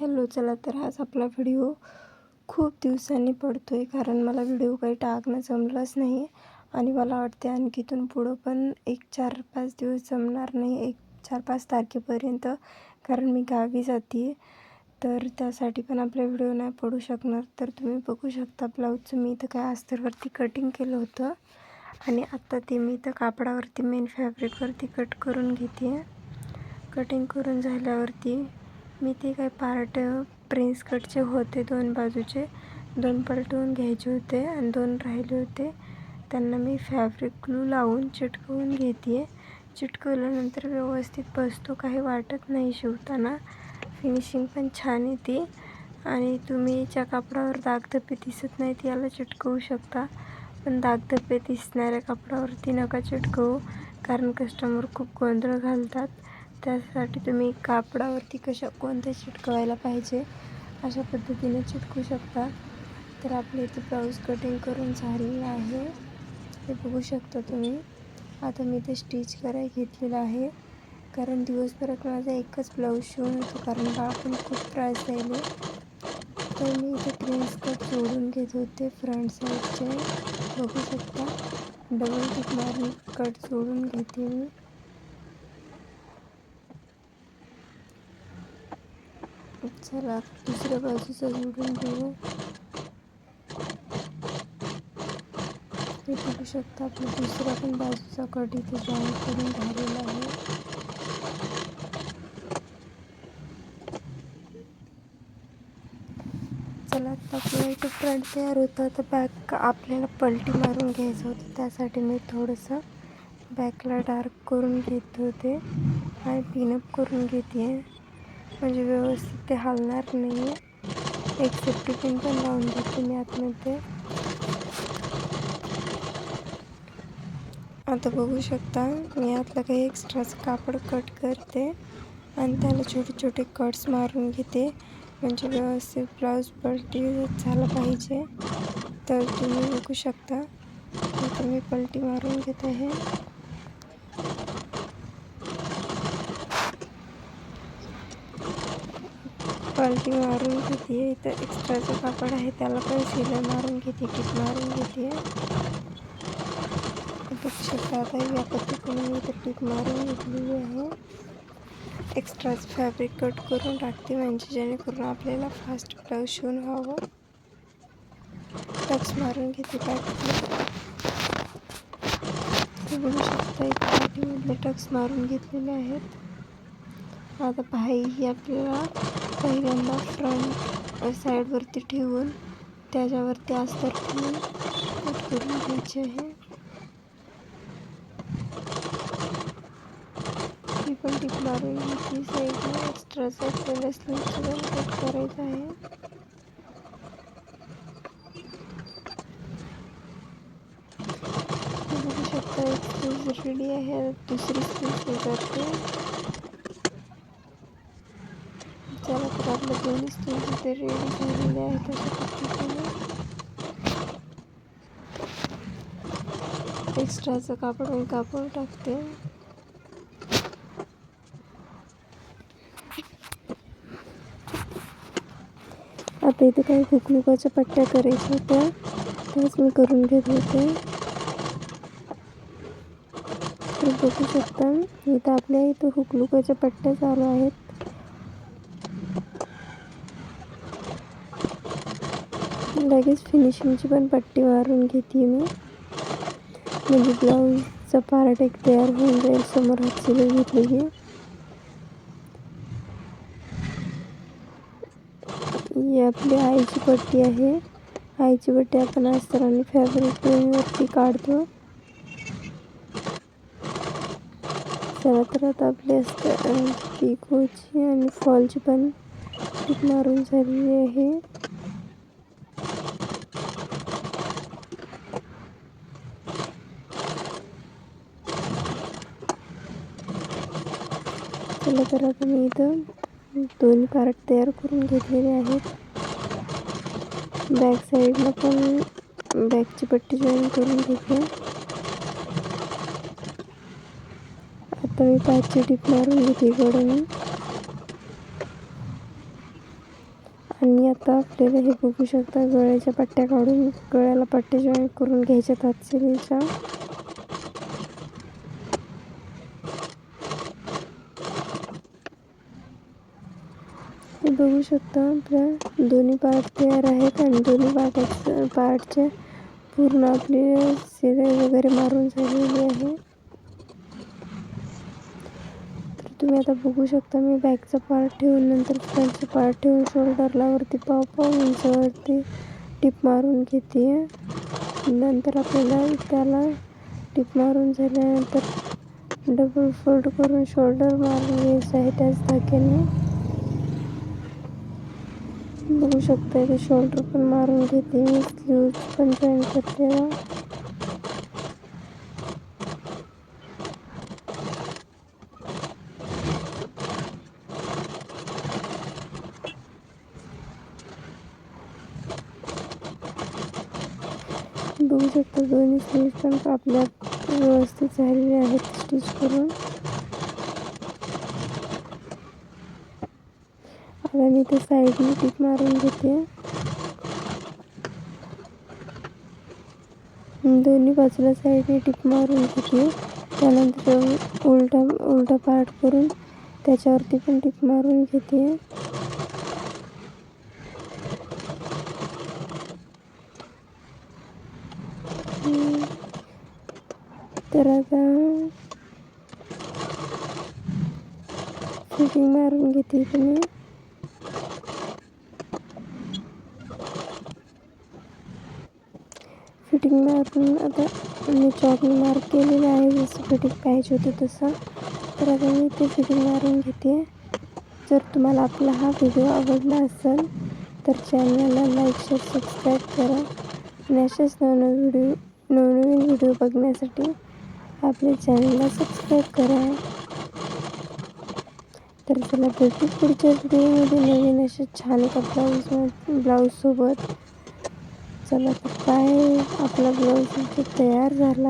Hello चला तर आज आपला व्हिडिओ खूप दिवसांनी पडतो आहे कारण मला व्हिडिओ काही टाकणं जमलंच नाही आणि मला वाटते आणखी इथून पुढं पण एक चार पाच दिवस जमणार नाही एक चार पाच तारखेपर्यंत कारण मी गावी जाते तर त्यासाठी पण आपला व्हिडिओ नाही पडू शकणार. तर तुम्ही बघू शकता ब्लाऊजचं मी इथं काय अस्तरवरती कटिंग केलं होतं. आणि आत्ता ते मी इथं कापडावरती मेन फॅब्रिकवरती कट करून घेते कटिंग करून झाल्यावरती मी ते काय पार्ट प्रिन्स कटचे होते दोन बाजूचे. दोन पलटवून घ्यायचे होते आणि दोन राहिले होते. त्यांना मी फॅब्रिक ग्लू लावून चिटकवून घेते आहे चिटकवल्यानंतर व्यवस्थित बसतो काही वाटत नाही शिवताना. फिनिशिंग पण छान येते. आणि तुम्ही ज्या कापडावर दागधब्बे दिसत नाहीत याला चिटकवू शकता. पण दागधब्बे दिसणाऱ्या कापडावरती नका चिटकवू कारण कस्टमर खूप गोंधळ घालतात. त्यासाठी तुम्ही कापडावरती कशा कोणत्या चिटकवायला पाहिजे अशा पद्धतीने चिटकू शकता. तर आपल्या इथे ब्लाऊज कटिंग करून झालेलं आहे. हे बघू शकता तुम्ही. आता मी ते स्टिच करायला घेतलेलं आहे. कारण दिवसभरात माझा एकच ब्लाऊज शिवून होतो कारण बाळापण खूप त्रास झाले तर मी इथे प्रिन्स कट जोडून घेत होते फ्रंट साईडचे बघू शकता. डबल टिक मारून कट जोडून घेते मी. चला दुसऱ्या बाजूचा जोडून घेऊ. हे बघू शकता आपल्या दुसऱ्या पण बाजूचा कट इथे जॉईन करून झालेला आहे. चला आता आपल्याला इथं फ्रंट तयार होतं तर बॅक आपल्याला पलटी मारून घ्यायचं होतं त्यासाठी मी थोडंसं बॅकला डार्क करून घेत होते. आणि पिनअप करून घेते. म्हणजे व्यवस्थित ते हलणार नाही आहे एक सेफ्टी पिन पण लावून घेते मी आतमध्ये. आता बघू शकता मी आतला काही एक्स्ट्राचं कापड कट करते आणि त्याला छोटे छोटे कट्स मारून घेते. म्हणजे व्यवस्थित ब्लाऊज पलटी झाला पाहिजे. तर तुम्ही बघू शकता. तुम्ही मी पलटी मारून घेत आहे. पलटी मारून घेते. इथं एक्स्ट्राचं कापड आहे त्याला पण शिलाई मारून घेते टिप मारून घेते. बघू शकता या पद्धतीने मी इथं टिप मारून घेतलेली आहे. एक्स्ट्राचं फॅब्रिक कट करून टाकते म्हणजे जेणेकरून आपल्याला फास्ट ब्लाऊज शिवून व्हावं टक्स मारून घेते पाठीतले बघू शकता एक पाठीमधले टक्स मारून घेतलेले आहेत. आता भाई ही आपल्याला पहिल्यांदा फ्रंट साईडवरती ठेवून, त्याच्यावरती अस्तर ठेवून कट करून घ्यायचे आहे. ही पण टिप मारून घेतली साईडला एक्स्ट्राचा आपल्याला स्लीवचं पण कट करायचं आहे. शकता एक करते. चला तर आपल्या दोन्ही स्लीव रेडी झालेले आहेत अशा पद्धतीने एक्स्ट्राचं कापड मी कापड टाकते आता इथे काही हुकलुकाच्या पट्ट्या करायच्या होत्या त्याच मी करून घेत होते बघू शकता इथं आपल्या इथं हुकलुकाच्या पट्ट्या चालू आहेत लगेच फिनिशिंगची पण पट्टी मारून घेते मी. म्हणजे ब्लाऊजचा पार्ट एक तयार होऊन जाईल समोर हात घेतली की ही आपली आईची पट्टी आहे. आईची पट्टी आपण आणि फॅब्रिक वरती काढतो. चला तर आता आपली असतं पिकोची आणि फॉलची पण मारून झालेली आहे. चला तर आता मी इथं दोन पार्ट तयार करून घेतलेले आहेत. बॅक साईडला पण बॅकची पट्टी जॉईन करून घेतली. आता मी पाचची टीप मारून घेतली इकडे आणि आता आपल्याला हे बघू शकता गळ्याच्या पट्ट्या काढून गळ्याला पट्ट्या जॉईन करून घ्यायच्या तातशिरीच्या तुम्ही बघू शकता आपल्या दोन्ही पार्ट तयार आहेत आणि दोन्ही पार्ट पार्टचे पूर्ण आपली सिलाई वगैरे मारून झालेली आहे. तर तुम्ही आता बघू शकता मी बॅकचा पार्ट ठेवून नंतर फ्रंटचा पार्ट ठेवून शोल्डरला वरती पाव पाव इंचावरती टिप मारून घेते नंतर आपल्याला त्याला टिप मारून झाल्यानंतर डबल फोल्ड करून शोल्डर मारून घ्यायचं आहे त्याच धाग्याने. बघू शकता इथे शोल्डर पण मारून घेते मी स्लीव्ज पण जॉईन करते बघू शकता दोन्ही स्लीव्ज पण आपल्या व्यवस्थित झालेले आहेत स्टिच करून आता मी ते साईडने टिप मारून घेते. दोन्ही बाजूला साईडने टिप मारून घेते. त्यानंतर उलटा उलटा पार्ट करून त्याच्यावरती पण टिप मारून घेते. तर आता फिटिंग मारून घेते तुम्ही फिटिंग मारून आता मी चॉकने मार्क केलेलं आहे. जसं फिटिंग पाहिजे होतं तसं. तर आता मी ते फिटिंग मारून घेते. जर तुम्हाला आपला हा व्हिडिओ आवडला असेल तर चॅनलला लाईक शेअर सबस्क्राईब करा. आणि असेच नवनवीन व्हिडिओ नवनवीन व्हिडिओ बघण्यासाठी आपल्या चॅनलला सबस्क्राईब करा. तर चला भेटू पुढच्या व्हिडिओमध्ये नवीन असे छान एका ब्लाऊज ब्लाऊजसोबत चला तर काय? आपला ब्लाऊज तयार झाला.